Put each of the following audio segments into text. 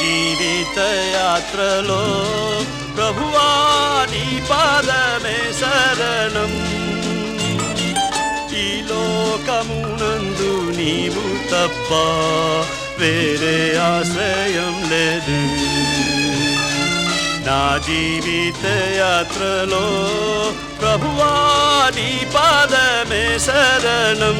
జీవిత యాత్రలో ప్రభువా నీ పాదమే లోకమునందు నీవు తప్ప వేరే ఆశ్రయం లేదు నా జీవిత యాత్రలో ప్రభువా నీ పాదమే శరణం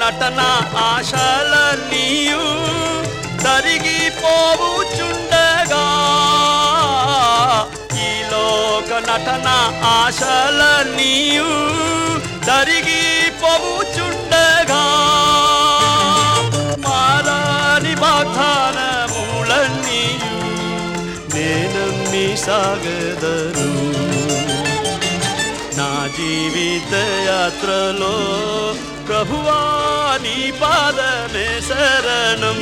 నటన ఆశల నీయు తరిగిపోవుచుండగా ఈ లోక నటన ఆశల నీయు తరిగిపోవుచుండగా మారాని వాగ్దానములన్నీయు నేనమ్మి సాగదను. నా జీవిత యాత్రలో ప్రభువా నీ పాదమే శరణం.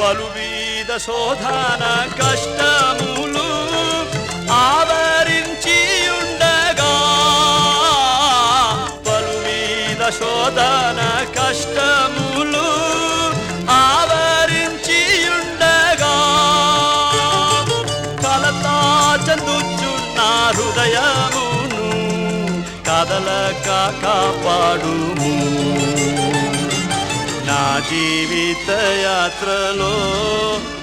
పలువీద శోధన కష్టములు ఆవరించి ఉండగా పలువీద శోధన కష్టములు హృదయమును కదలక కాపాడుము. నా జీవిత యాత్రలో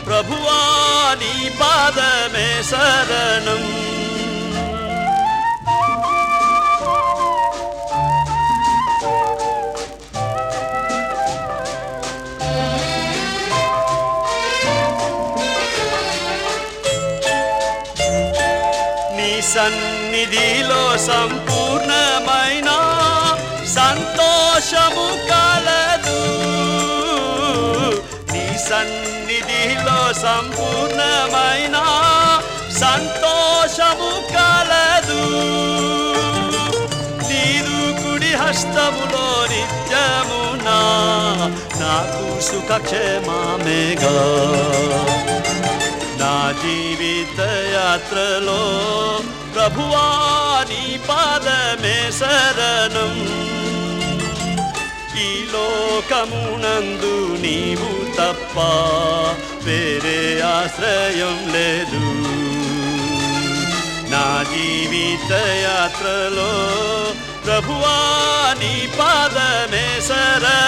ప్రభువా నీ పాదమే శరణం. సన్నిధిలో సంపూర్ణమైన సంతోషము కలదు. నీ సన్నిధిలో సంపూర్ణమైన సంతోషము కలదు. నీరు కుడి హస్తములో నిత్యమునా నాకు సుఖక్షేమామేగా. నా జీవిత యాత్రలో ప్రభువా నీ పాదమే శరణం. ఈ లోకమునందు నీవు తప్ప వేరే ఆశ్రయం లేదు. నా జీవిత యాత్రలో ప్రభువా నీ పాదమే శరణం.